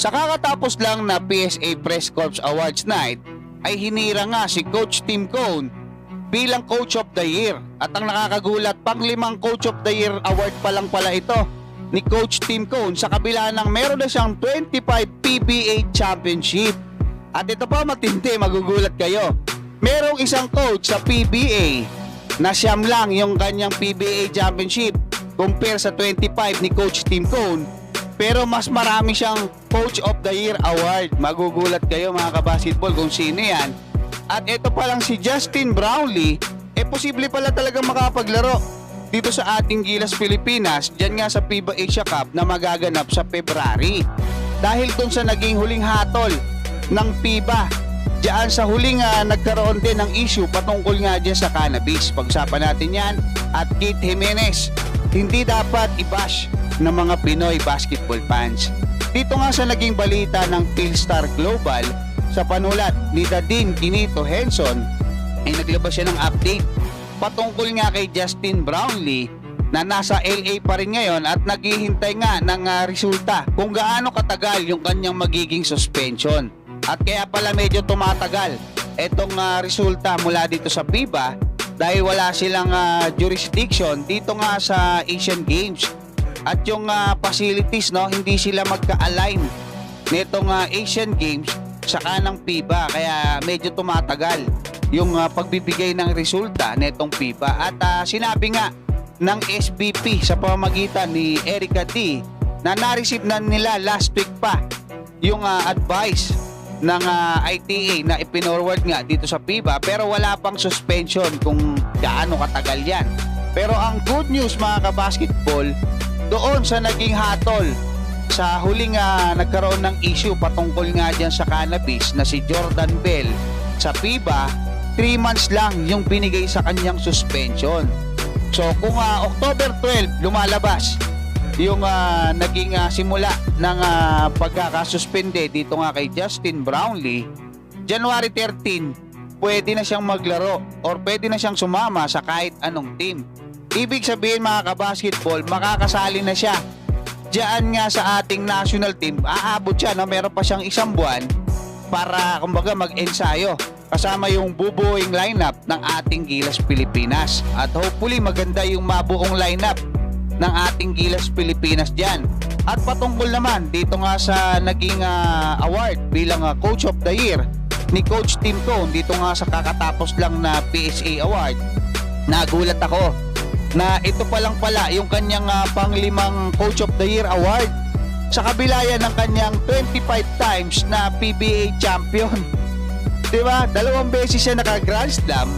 Sa kakatapos lang na PSA Press Corps Awards Night ay hinira nga si Coach Tim Cone bilang Coach of the Year. At ang nakakagulat, pang limang Coach of the Year award pa lang pala ito ni Coach Tim Cone sa kabila ng meron na siyang 25 PBA Championship. At ito pa matindi, magugulat kayo. Merong isang coach sa PBA na siyam lang yung kanyang PBA Championship compare sa 25 ni Coach Tim Cone pero mas marami siyang Coach of the Year Award. Magugulat kayo mga kabasketball kung sino yan. At ito pa lang si Justin Brownlee, eh posible pala talaga makapaglaro dito sa ating Gilas Pilipinas, dyan nga sa FIBA Asia Cup na magaganap sa February. Dahil dun sa naging huling hatol ng FIBA, dyan sa huling ah, nagkaroon din ng issue patungkol nga dyan sa cannabis. Pagsapan natin yan at Kit Jimenez, hindi dapat i-bash ng mga Pinoy basketball fans. Dito nga sa naging balita ng Philstar Global sa panulat ni Dadin Kinito Henson ay naglabas siya ng update patungkol nga kay Justin Brownlee na nasa LA pa rin ngayon at naghihintay nga ng ah, resulta kung gaano katagal yung kanyang magiging suspension. At kaya pala medyo tumatagal itong ah, resulta mula dito sa FIBA dahil wala silang ah, jurisdiction dito nga sa Asian Games at yung ah, facilities no hindi sila magka-align nitong ah, Asian Games sa kanang FIBA kaya medyo tumatagal yung ah, pagbibigay ng resulta nitong FIBA at ah, sinabi nga ng SBP sa pamamagitan ni Erica D na na-receive na nila last week pa yung ah, advice ng ah, ITA na ipinorward nga dito sa FIBA pero wala pang suspension kung gaano katagal yan. Pero ang good news mga kabasketball, doon sa naging hatol sa huling ah, nagkaroon ng issue patungkol nga dyan sa cannabis na si Jordan Bell sa FIBA, 3 months lang yung binigay sa kanyang suspension. So kung ah, October 12 lumalabas yung ah, naging ah, simula ng ah, pagkakasuspende dito nga kay Justin Brownlee, January 13, pwede na siyang maglaro or pwede na siyang sumama sa kahit anong team. Ibig sabihin mga kabasketball, makakasali na siya. Diyan nga sa ating national team, aabot siya na meron pa siyang isang buwan para kumbaga mag-ensayo kasama yung bubuing lineup ng ating Gilas Pilipinas. At hopefully maganda yung mabuong lineup ng ating Gilas Pilipinas dyan. At patungkol naman dito nga sa naging ah, award bilang ah, Coach of the Year ni Coach Tim Cone dito nga sa kakatapos lang na PSA Award. Nagulat ako na ito pa lang pala yung kanyang ah, panglimang Coach of the Year Award sa kabila yan ng kanyang 25 times na PBA champion. 'Di ba? Dalawang beses siya naka Grand Slam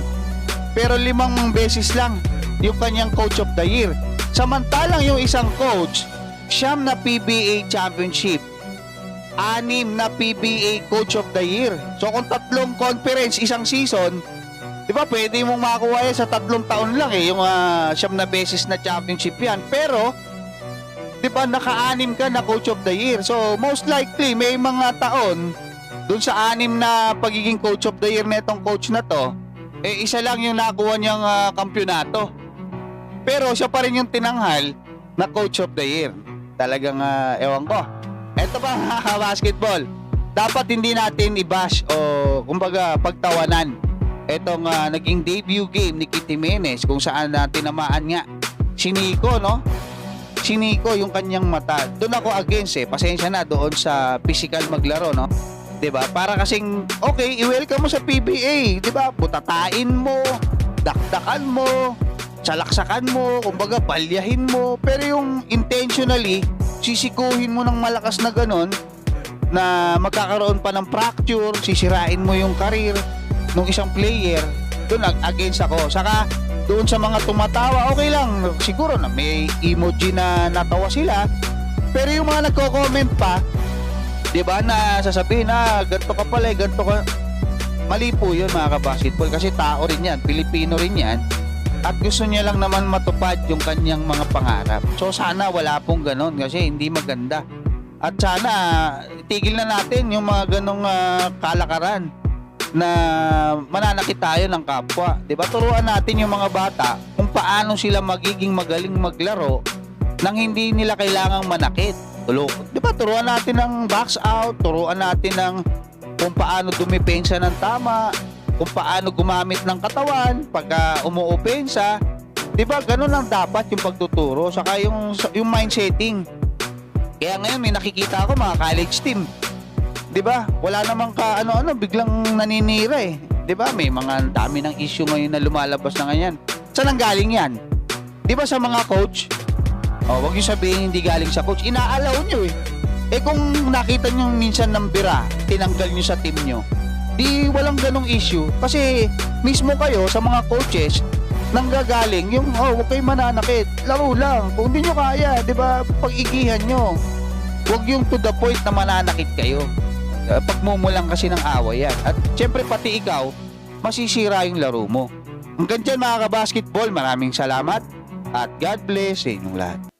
pero limang beses lang yung kanyang Coach of the Year. Samantalang yung isang coach, siyam na PBA championship, anim na PBA Coach of the Year. So kung tatlong conference isang season, di ba pwede mong makakuha yan sa tatlong taon lang eh, yung ah, siyam na beses na championship yan. Pero, di ba naka-anim ka na Coach of the Year. So most likely may mga taon dun sa anim na pagiging Coach of the Year na itong coach na to, eh isa lang yung nakuha niyang ah, kampyonato. Pero siya pa rin yung tinanghal na Coach of the Year. Talagang ah, ewan ko. Ito ba basketball? Dapat hindi natin i-bash o kumbaga pagtawanan itong ah, naging debut game ni Kitty Menes kung saan na tinamaan nga si Nico, no? Si Nico yung kanyang mata. Doon ako against eh. Pasensya na doon sa physical maglaro, no? 'Di ba? Para kasing okay, i-welcome mo sa PBA, 'di ba? Butatain mo, dakdakan mo, salaksakan mo, kumbaga palyahin mo, pero yung intentionally sisikuhin mo ng malakas na ganon na magkakaroon pa ng fracture, sisirain mo yung career ng isang player, doon ag- against ako. Saka doon sa mga tumatawa, okay lang, siguro na may emoji na natawa sila, pero yung mga nagko-comment pa, 'di ba na sasabihin na ganto ka pala, eh, ganto ka. Mali po 'yun mga kabasketball kasi tao rin 'yan, Pilipino rin 'yan. At gusto niya lang naman matupad yung kanyang mga pangarap. So sana wala pong ganon kasi hindi maganda. At sana tigil na natin yung mga ganong ah, kalakaran na mananakit tayo ng kapwa. 'Di ba? Turuan natin yung mga bata kung paano sila magiging magaling maglaro nang hindi nila kailangang manakit. Tulo, 'di ba? Turuan natin ng box out, turuan natin ng kung paano dumipensa ng tama, kung paano gumamit ng katawan pagka umuopensa. 'Di ba? Ganun lang dapat yung pagtuturo saka yung yung mind setting. Kaya ngayon may nakikita ako mga college team. 'Di ba? Wala namang ka ano-ano, biglang naninira eh. 'Di ba? May mga dami ng issue ngayon na lumalabas na ganyan. Saan ang galing 'yan? 'Di ba sa mga coach? Oh, wag niyo sabihin hindi galing sa coach. Inaalaw niyo eh. Eh kung nakita niyo minsan ng bira, tinanggal niyo sa team niyo. Di walang ganong issue kasi mismo kayo sa mga coaches nanggagaling yung oh, wag kayong mananakit. Laro lang. Kung hindi nyo kaya, 'di ba? Pag-igihan nyo. Huwag yung to the point na mananakit kayo. Uh, pagmumulang kasi ng away yan. At syempre pati ikaw, masisira yung laro mo. Hanggang dyan mga kabasketball, maraming salamat at God bless sa inyong lahat.